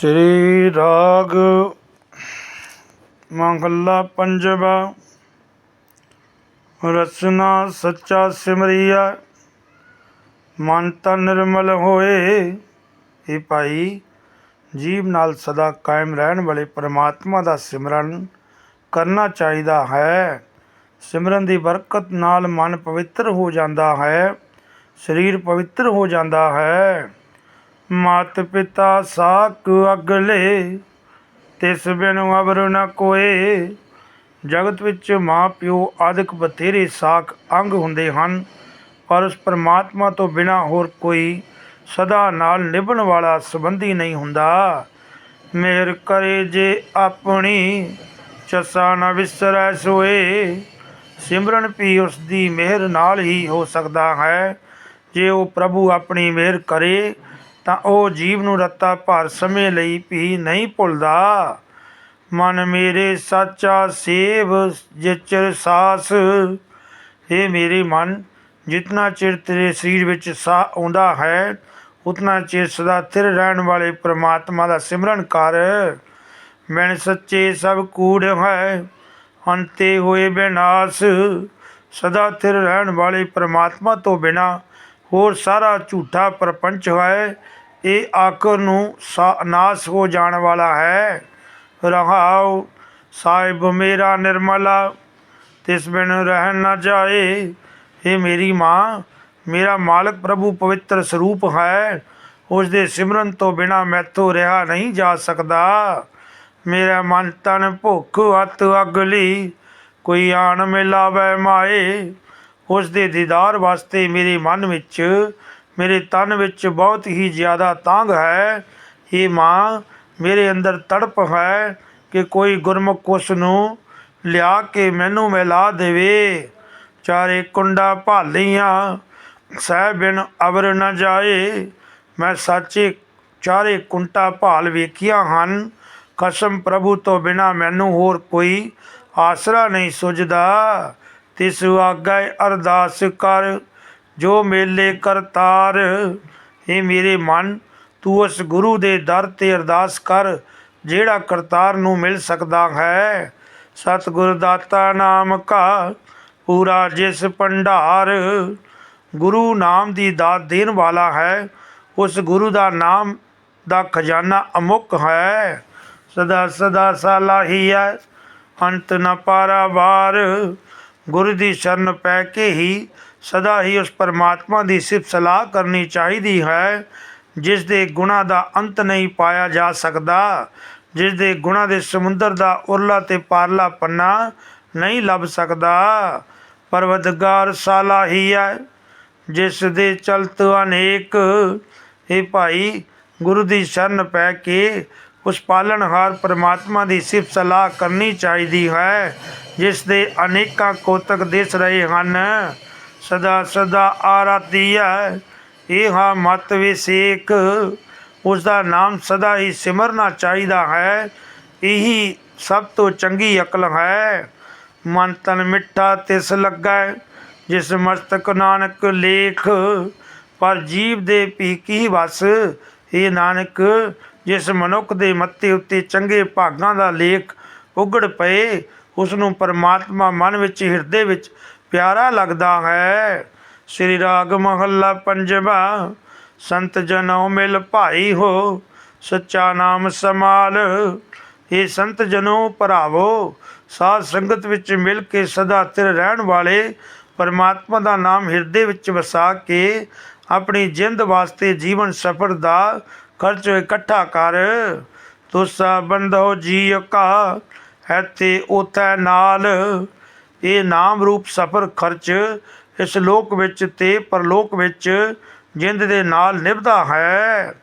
ਸ੍ਰੀ ਰਾਗ ਮਹੱਲਾ ਪੰਜਵਾ। ਰਸਨਾ ਸੱਚਾ ਸਿਮਰਿਆ, ਮਨ ਤਾਂ ਨਿਰਮਲ ਹੋਏ। ਇਹ ਭਾਈ, ਜੀਵ ਨਾਲ ਸਦਾ ਕਾਇਮ ਰਹਿਣ ਵਾਲੇ ਪਰਮਾਤਮਾ ਦਾ ਸਿਮਰਨ ਕਰਨਾ ਚਾਹੀਦਾ ਹੈ। ਸਿਮਰਨ ਦੀ ਬਰਕਤ ਨਾਲ ਮਨ ਪਵਿੱਤਰ ਹੋ ਜਾਂਦਾ ਹੈ, ਸਰੀਰ ਪਵਿੱਤਰ ਹੋ ਜਾਂਦਾ ਹੈ। ਮਾਤ ਪਿਤਾ ਸਾਕ ਅਗਲੇ, ਤਿਸ ਬਿਨ ਅਵਰ ਨ ਕੋਏ। ਜਗਤ ਵਿੱਚ ਮਾਂ ਪਿਓ ਆਦਿਕ ਬਥੇਰੇ ਸਾਕ ਅੰਗ ਹੁੰਦੇ ਹਨ, ਪਰ ਉਸ ਪਰਮਾਤਮਾ ਤੋਂ ਬਿਨਾ ਹੋਰ ਕੋਈ ਸਦਾ ਨਾਲ ਨਿਭਣ ਵਾਲਾ ਸੰਬੰਧੀ ਨਹੀਂ ਹੁੰਦਾ। ਮਿਹਰ ਕਰੇ ਜੇ ਆਪਣੀ, ਚਸਾ ਨਾ ਵਿਸਰੈ ਸੋਏ। ਸਿਮਰਨ ਵੀ ਉਸ ਦੀ ਮਿਹਰ ਨਾਲ ਹੀ ਹੋ ਸਕਦਾ ਹੈ, ਜੇ ਉਹ ਪ੍ਰਭੂ ਆਪਣੀ ਮਿਹਰ ਕਰੇ। ਤਾਂ ਉਹ ਜੀਵ ਨੂੰ ਰੱਤਾ ਭਰ ਸਮੇਂ ਲਈ ਵੀ ਨਹੀਂ ਭੁੱਲਦਾ। ਮਨ ਮੇਰੇ ਸਾਚਾ ਸੇਵ, ਜਿਚਰ ਸਾਸ। ਇਹ ਮੇਰੇ ਮਨ, ਜਿਤਨਾ ਚਿਰ ਤੇਰੇ ਸਰੀਰ ਵਿੱਚ ਸਾਹ ਆਉਂਦਾ ਹੈ, ਉਤਨਾ ਚਿਰ ਸਦਾ ਥਿਰ ਰਹਿਣ ਵਾਲੇ ਪ੍ਰਮਾਤਮਾ ਦਾ ਸਿਮਰਨ ਕਰ। ਮੈਨ ਸੱਚੇ ਸਭ ਕੂੜ ਹੈ, ਅੰਤੇ ਹੋਏ ਬਿਨਾਸ਼। ਸਦਾ ਥਿਰ ਰਹਿਣ ਵਾਲੇ ਪ੍ਰਮਾਤਮਾ ਤੋਂ ਬਿਨਾ ਹੋਰ ਸਾਰਾ ਝੂਠਾ ਪ੍ਰਪੰਚ ਹੈ। ਇਹ ਆਖਰ ਨੂੰ ਸਾ- ਨਾਸ ਹੋ ਜਾਣ ਵਾਲਾ ਹੈ। ਰਹਾਉ ਸਾਹਿਬ, ਮੇਰਾ ਨਿਰਮਲਾ, ਤਿਸ ਬਿਨ ਰਹਿ ਨਾ ਜਾਏ। ਇਹ ਮੇਰੀ ਮਾਂ, ਮੇਰਾ ਮਾਲਕ ਪ੍ਰਭੂ ਪਵਿੱਤਰ ਸਰੂਪ ਹੈ। ਉਸ ਦੇ ਸਿਮਰਨ ਤੋਂ ਬਿਨਾ ਮੈਥੋਂ ਰਿਹਾ ਨਹੀਂ ਜਾ ਸਕਦਾ। ਮੇਰਾ ਮਨ ਤਨ ਭੁੱਖ ਅਤ ਅਗਲੀ, ਕੋਈ ਆਣ ਮਿਲਾਵੇ ਮਾਏ। ਉਸ ਦੇ ਦੀਦਾਰ ਵਾਸਤੇ ਮੇਰੇ ਮਨ ਵਿੱਚ, ਮੇਰੇ ਤਨ ਵਿੱਚ ਬਹੁਤ ਹੀ ਜ਼ਿਆਦਾ ਤਾਂਗ ਹੈ। ਇਹ ਮਾਂ, ਮੇਰੇ ਅੰਦਰ ਤੜਪ ਹੈ ਕਿ ਕੋਈ ਗੁਰਮੁਖ ਉਸ ਨੂੰ ਲਿਆ ਕੇ ਮੈਨੂੰ ਮਿਲਾ ਦੇਵੇ। ਚਾਰੇ ਕੁੰਡਾ ਭਾਲੀਆਂ, ਸਹਿ ਬਿਨ ਅਵਰ ਨ ਜਾਏ। ਮੈਂ ਸਾਚੇ ਚਾਰੇ ਕੁੰਟਾ ਭਾਲ ਵੇਖੀਆਂ ਹਨ। ਕਸਮ ਪ੍ਰਭੂ ਤੋਂ ਬਿਨਾ ਮੈਨੂੰ ਹੋਰ ਕੋਈ ਆਸਰਾ ਨਹੀਂ ਸੁਝਦਾ। ਤਿਸ ਆਗੇ ਅਰਦਾਸ ਕਰ, ਜੋ ਮੇਲੇ ਕਰਤਾਰ ਇਹ ਮੇਰੇ ਮਨ, ਤੂੰ ਉਸ ਗੁਰੂ ਦੇ ਦਰ ਤੇ ਅਰਦਾਸ ਕਰ, ਜਿਹੜਾ ਕਰਤਾਰ ਨੂੰ ਮਿਲ ਸਕਦਾ ਹੈ। ਸਤਿਗੁਰ ਦਾਤਾ ਨਾਮ ਕਾ, ਪੂਰਾ ਜਿਸ ਭੰਡਾਰ, ਗੁਰੂ ਨਾਮ ਦੀ ਦਾਤ ਦੇਣ ਵਾਲਾ ਹੈ, ਉਸ ਗੁਰੂ ਦਾ ਨਾਮ ਦਾ ਖਜ਼ਾਨਾ ਅਮੁੱਕ ਹੈ। ਸਦਾ ਸਦਾ ਸਾਲਾਹੀ ਹੈ ਅੰਤ ਨ ਪਾਰਾਵਾਰ ਗੁਰੂ ਦੀ ਸ਼ਰਨ ਪੈ ਕੇ ਹੀ ਸਦਾ ਹੀ ਉਸ ਪਰਮਾਤਮਾ ਦੀ ਸਿਫਤ ਸਲਾਹ ਕਰਨੀ ਚਾਹੀਦੀ ਹੈ। ਜਿਸ ਦੇ ਗੁਣਾ ਦਾ ਅੰਤ ਨਹੀਂ ਪਾਇਆ ਜਾ ਸਕਦਾ, ਜਿਸ ਦੇ ਗੁਣਾ ਦੇ ਸਮੁੰਦਰ ਦਾ ਉਰਲਾ ਤੇ ਪਾਰਲਾ ਪੰਨਾ ਨਹੀਂ ਲੱਭ ਸਕਦਾ। ਪਰਵਤਗਾਰ ਸਾਲਾਹੀ ਹੈ ਜਿਸ ਦੇ ਚਲਤ ਅਨੇਕ। ਇਹ ਭਾਈ, ਗੁਰੂ ਦੀ ਸ਼ਰਨ ਪੈ ਕੇ ਉਸ ਪਾਲਣਹਾਰ ਪਰਮਾਤਮਾ ਦੀ ਸਿਫਤ ਸਲਾਹ ਕਰਨੀ ਚਾਹੀਦੀ ਹੈ, ਜਿਸ ਦੇ ਅਨੇਕਾਂ ਕੋਤਕ ਦਿਸ ਰਹੇ ਹਨ। ਸਦਾ ਸਦਾ ਆਰਾਤੀ ਹੈ। ਇਹ ਹਾਂ ਮਤ ਵਿਸੇਕ ਉਸ ਦਾ ਨਾਮ ਸਦਾ ਹੀ ਸਿਮਰਨਾ ਚਾਹੀਦਾ ਹੈ। ਇਹੀ ਸਭ ਤੋਂ ਚੰਗੀ ਅਕਲ ਹੈ। ਮਨ ਤਨ ਮਿੱਠਾ ਤਿਸ ਲੱਗਾ, ਜਿਸ ਮਸਤਕ ਨਾਨਕ ਲੇਖ, ਪਰ ਜੀਵ ਦੇ ਭੀ ਕੀ ਵਸ ਇਹ ਨਾਨਕ, ਜਿਸ ਮਨੁੱਖ ਦੇ ਮੱਤੇ ਉੱਤੇ ਚੰਗੇ ਭਾਗਾਂ ਦਾ ਲੇਖ ਉਗੜ ਪਏ ਉਸ ਨੂੰ ਪਰਮਾਤਮਾ ਮਨ ਵਿੱਚ, ਹਿਰਦੇ ਵਿੱਚ ਪਿਆਰਾ ਲੱਗਦਾ ਹੈ। ਸ੍ਰੀ ਰਾਗ ਮਹੱਲਾ ਪੰਜਵਾ, ਸੰਤ ਜਨੋ ਮਿਲ ਭਾਈ ਹੋ, ਸੱਚਾ ਨਾਮ ਸਮਾਲ ਇਹ ਸੰਤ ਜਨੋ ਭਰਾਵੋ, ਸਾਧ ਸੰਗਤ ਵਿੱਚ ਮਿਲ ਕੇ ਸਦਾ ਤਿਰ ਰਹਿਣ ਵਾਲੇ, ਪਰਮਾਤਮਾ ਦਾ ਨਾਮ ਹਿਰਦੇ ਵਿੱਚ ਵਸਾ ਕੇ ਆਪਣੀ ਜਿੰਦ ਵਾਸਤੇ ਜੀਵਨ ਸਫਰ ਦਾ ਖਰਚ ਇਕੱਠਾ ਕਰ। ਤੁਸਾ ਬੰਧੋ ਜੀ ਕਾ ਹੈਤੇ ਉਤੈ ਨਾਲ। ਇਹ ਨਾਮ ਰੂਪ ਸਫਰ ਖਰਚ ਇਸ ਲੋਕ ਵਿੱਚ ਤੇ ਪਰਲੋਕ ਵਿੱਚ ਜਿੰਦ ਦੇ ਨਾਲ ਨਿਭਦਾ ਹੈ।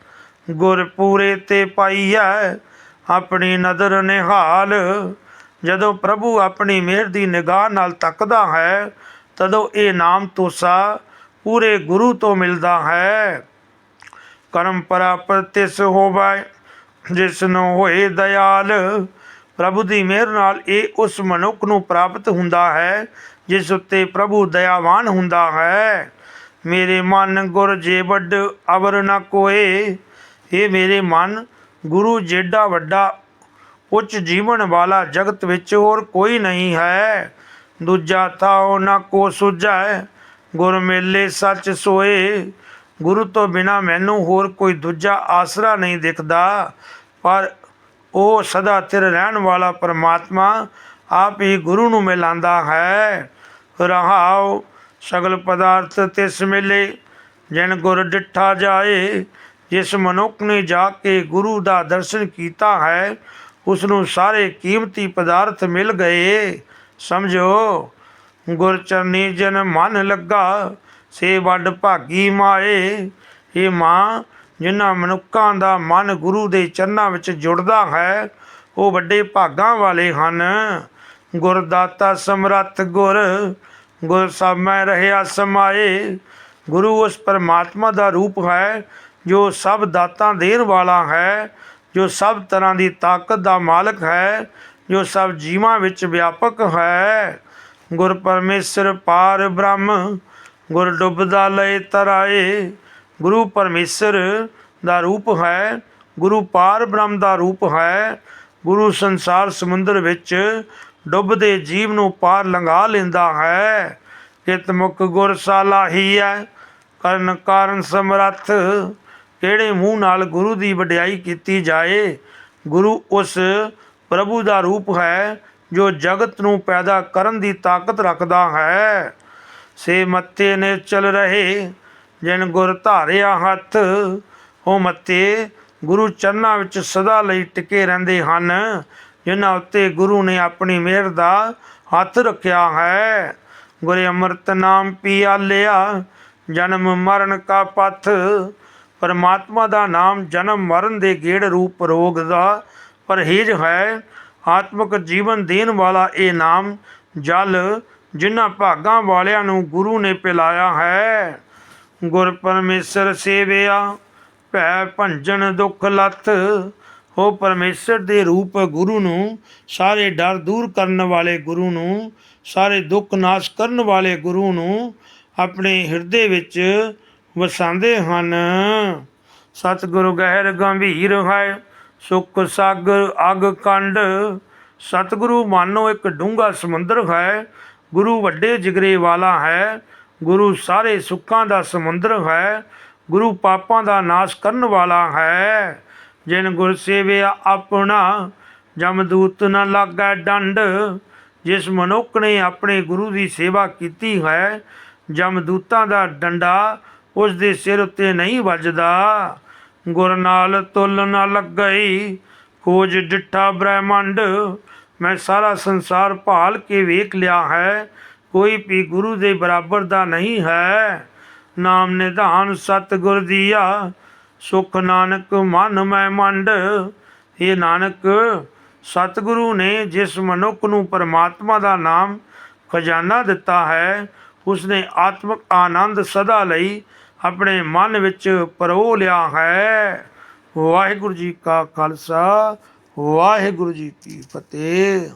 ਗੁਰ ਪੂਰੇ ਤੇ ਪਾਈਐ ਆਪਣੀ ਨਦਰ ਨਿਹਾਲ। ਜਦੋਂ ਪ੍ਰਭੂ ਆਪਣੀ ਮਿਹਰ ਦੀ ਨਿਗਾਹ ਨਾਲ ਤੱਕਦਾ ਹੈ, ਤਦੋਂ ਇਹ ਨਾਮ ਤੋਸਾ ਪੂਰੇ ਗੁਰੂ ਤੋਂ ਮਿਲਦਾ ਹੈ। ਕਰਮ ਪ੍ਰਾਪਤ ਹੋਵੇ, ਜਿਸ ਨੂੰ ਹੋਏ ਦਇਆਲ। ਪ੍ਰਭੂ ਦੀ ਮਿਹਰ ਨਾਲ ਇਹ ਉਸ ਮਨੁੱਖ ਨੂੰ ਪ੍ਰਾਪਤ ਹੁੰਦਾ ਹੈ, ਜਿਸ ਉੱਤੇ ਪ੍ਰਭੂ ਦਇਆਵਾਨ ਹੁੰਦਾ ਹੈ। ਮੇਰੇ ਮਨ ਗੁਰ ਜੇ ਵੱਡ ਅਵਰ ਨ ਕੋਏ ਇਹ ਮੇਰੇ ਮਨ, ਗੁਰੂ ਜੇਡਾ ਵੱਡਾ, ਉੱਚ ਜੀਵਨ ਵਾਲਾ ਜਗਤ ਵਿੱਚ ਹੋਰ ਕੋਈ ਨਹੀਂ ਹੈ। ਦੂਜਾ ਥਾਉ ਨਾ ਕੋ ਸੁਝੈ ਗੁਰ ਮੇਲੇ ਸੱਚ ਸੋਏ। ਗੁਰੂ ਤੋਂ ਬਿਨਾ ਮੈਨੂੰ ਹੋਰ ਕੋਈ ਦੂਜਾ ਆਸਰਾ ਨਹੀਂ ਦਿਖਦਾ। ਪਰ ਉਹ ਸਦਾ ਸਥਿਰ ਰਹਿਣ ਵਾਲਾ ਪਰਮਾਤਮਾ ਆਪ ਹੀ ਗੁਰੂ ਨੂੰ ਮਿਲਾਂਦਾ ਹੈ। ਰਹਾਉ ਸਗਲ ਪਦਾਰਥ ਤਿਸ ਮਿਲੇ, ਜਿਨ ਗੁਰ ਡਿੱਠਾ ਜਾਏ, ਜਿਸ ਮਨੁੱਖ ਨੇ ਜਾ ਕੇ ਗੁਰੂ ਦਾ ਦਰਸ਼ਨ ਕੀਤਾ ਹੈ, ਉਸ ਨੂੰ ਸਾਰੇ ਕੀਮਤੀ ਪਦਾਰਥ ਮਿਲ ਗਏ। ਸਮਝੋ। ਗੁਰ ਚਰਨੀ ਜਨ ਮਨ ਲੱਗਾ, ਸੇ ਵੱਡ ਭਾਗੀ ਮਾਏ। ਇਹ ਮਾਂ, ਜਿਨ੍ਹਾਂ ਮਨੁੱਖਾਂ ਦਾ ਮਨ ਗੁਰੂ ਦੇ ਚਰਨਾਂ ਵਿੱਚ ਜੁੜਦਾ ਹੈ, ਉਹ ਵੱਡੇ ਭਾਗਾਂ ਵਾਲੇ ਹਨ। ਗੁਰਦਾਤਾ ਸਮਰੱਥ ਗੁਰ ਗੁਰ ਸਭ ਮੈਂ ਰਹਿਆ ਸਮਾਏ। ਗੁਰੂ ਉਸ ਪਰਮਾਤਮਾ ਦਾ ਰੂਪ ਹੈ, ਜੋ ਸਭ ਦਾਤਾਂ ਦੇਣ ਵਾਲਾ ਹੈ, ਜੋ ਸਭ ਤਰ੍ਹਾਂ ਦੀ ਤਾਕਤ ਦਾ ਮਾਲਕ ਹੈ, ਜੋ ਸਭ ਜੀਵਾਂ ਵਿੱਚ ਵਿਆਪਕ ਹੈ। ਗੁਰ ਪਰਮੇਸ਼ਰ ਪਾਰ ਬ੍ਰਹਮ, ਗੁਰ ਡੁੱਬਦਾ ਲਏ ਤਰਾਏ। ਗੁਰੂ ਪਰਮੇਸ਼ਰ ਦਾ ਰੂਪ ਹੈ, ਗੁਰੂ ਪਾਰ ਬ੍ਰਹਮ ਦਾ ਰੂਪ ਹੈ। ਗੁਰੂ ਸੰਸਾਰ ਸਮੁੰਦਰ ਵਿੱਚ ਡੁੱਬਦੇ ਜੀਵ ਨੂੰ ਪਾਰ ਲੰਘਾ ਲੈਂਦਾ ਹੈ। ਕਿਤ ਮੁਖ ਗੁਰ ਸਾਲਾਹੀ ਹੈ, ਕਰਨ ਕਾਰਨ ਸਮਰੱਥ। ਕਿਹੜੇ ਮੂੰਹ ਨਾਲ ਗੁਰੂ ਦੀ ਵਡਿਆਈ ਕੀਤੀ ਜਾਏ? ਗੁਰੂ ਉਸ ਪ੍ਰਭੂ ਦਾ ਰੂਪ ਹੈ ਜੋ ਜਗਤ ਨੂੰ ਪੈਦਾ ਕਰਨ ਦੀ ਤਾਕਤ ਰੱਖਦਾ ਹੈ। ਸੇ ਮੱਤੇ ਨੇ ਚਲ ਰਹੇ, ਜਿਨ ਗੁਰ ਧਾਰਿਆ ਹੱਥ, ਉਹ ਮੱਤੇ ਗੁਰੂ ਚਰਨਾਂ ਵਿੱਚ ਸਦਾ ਲਈ ਟਿਕੇ ਰਹਿੰਦੇ ਹਨ, ਜਿਨ੍ਹਾਂ ਉੱਤੇ ਗੁਰੂ ਨੇ ਆਪਣੀ ਮਿਹਰ ਦਾ ਹੱਥ ਰੱਖਿਆ ਹੈ। ਗੁਰੇ ਅੰਮ੍ਰਿਤ ਨਾਮ ਪੀਆ ਲਿਆ, ਜਨਮ ਮਰਨ ਕਾ ਪਥ, ਪਰਮਾਤਮਾ ਦਾ ਨਾਮ ਜਨਮ ਮਰਨ ਦੇ ਗੇੜ ਰੂਪ ਰੋਗ ਦਾ ਪਰਹੇਜ ਹੈ। ਆਤਮਿਕ ਜੀਵਨ ਦੇਣ ਵਾਲਾ ਇਹ ਨਾਮ ਜਲ ਜਿਨ੍ਹਾਂ ਭਾਗਾਂ ਵਾਲਿਆਂ ਨੂੰ ਗੁਰੂ ਨੇ ਪਿਲਾਇਆ ਹੈ। ਗੁਰ ਪਰਮੇਸ਼ਰ ਸੇਵਿਆ, ਭੈ ਭੰਜਨ ਦੁਖ ਲੱਥ। ਹੋ ਪਰਮੇਸ਼ਰ ਦੇ ਰੂਪ ਗੁਰੂ ਨੂੰ, ਸਾਰੇ ਡਰ ਦੂਰ ਕਰਨ ਵਾਲੇ ਗੁਰੂ ਨੂੰ, ਸਾਰੇ ਦੁੱਖ ਨਾਸ਼ ਕਰਨ ਵਾਲੇ ਗੁਰੂ ਨੂੰ ਆਪਣੇ ਹਿਰਦੇ ਵਿੱਚ ਵਸਾਉਂਦੇ ਹਨ। ਸਤਿਗੁਰੂ ਗਹਿਰ ਗੰਭੀਰ ਹੈ। ਸੁਖ ਸਾਗਰ ਅਗ ਕੰਡ। ਸਤਿਗੁਰੂ ਮਾਨੋ ਇੱਕ ਡੂੰਘਾ ਸਮੁੰਦਰ ਹੈ। ਗੁਰੂ ਵੱਡੇ ਜਿਗਰੇ ਵਾਲਾ ਹੈ। ਗੁਰੂ ਸਾਰੇ ਸੁੱਖਾਂ ਦਾ ਸਮੁੰਦਰ ਹੈ। ਗੁਰੂ ਪਾਪਾਂ ਦਾ ਨਾਸ਼ ਕਰਨ ਵਾਲਾ ਹੈ। ਜਿਨ ਗੁਰ ਸੇਵਿਆ ਆਪਣਾ ਜਮਦੂਤ ਨ ਲਾਗਾ ਡੰਡ। ਜਿਸ ਮਨੁੱਖ ਨੇ ਆਪਣੇ ਗੁਰੂ ਦੀ ਸੇਵਾ ਕੀਤੀ ਹੈ ਜਮਦੂਤਾਂ ਦਾ ਡੰਡਾ ਉਸ ਦੇ ਸਿਰ ਉੱਤੇ ਨਹੀਂ ਵੱਜਦਾ। ਗੁਰ ਨਾਲ ਤੁਲ ਨ ਲੱਗਈ, ਖੋਜ ਡਿੱਠਾ ਬ੍ਰਹਿਮੰਡ। ਮੈਂ ਸਾਰਾ ਸੰਸਾਰ ਭਾਲ ਕੇ ਵੇਖ ਲਿਆ ਹੈ, ਕੋਈ ਵੀ ਗੁਰੂ ਦੇ ਬਰਾਬਰ ਦਾ ਨਹੀਂ ਹੈ। ਨਾਮ ਨਿਧਾਨ ਸਤਿਗੁਰ ਦੀਆ, ਸੁਖ ਨਾਨਕ ਮਨ ਮੈਂ ਮੰਡ। ਇਹ ਨਾਨਕ, ਸਤਿਗੁਰੂ ਨੇ ਜਿਸ ਮਨੁੱਖ ਨੂੰ ਪਰਮਾਤਮਾ ਦਾ ਨਾਮ ਖਜ਼ਾਨਾ ਦਿੱਤਾ ਹੈ, ਉਸਨੇ ਆਤਮਿਕ ਆਨੰਦ ਸਦਾ ਲਈ ਆਪਣੇ ਮਨ ਵਿੱਚ ਪਰੋ ਲਿਆ ਹੈ। ਵਾਹਿਗੁਰੂ ਜੀ ਕਾ ਖਾਲਸਾ ਵਾਹਿਗੁਰੂ ਜੀ ਕੀ ਫਤਿਹ।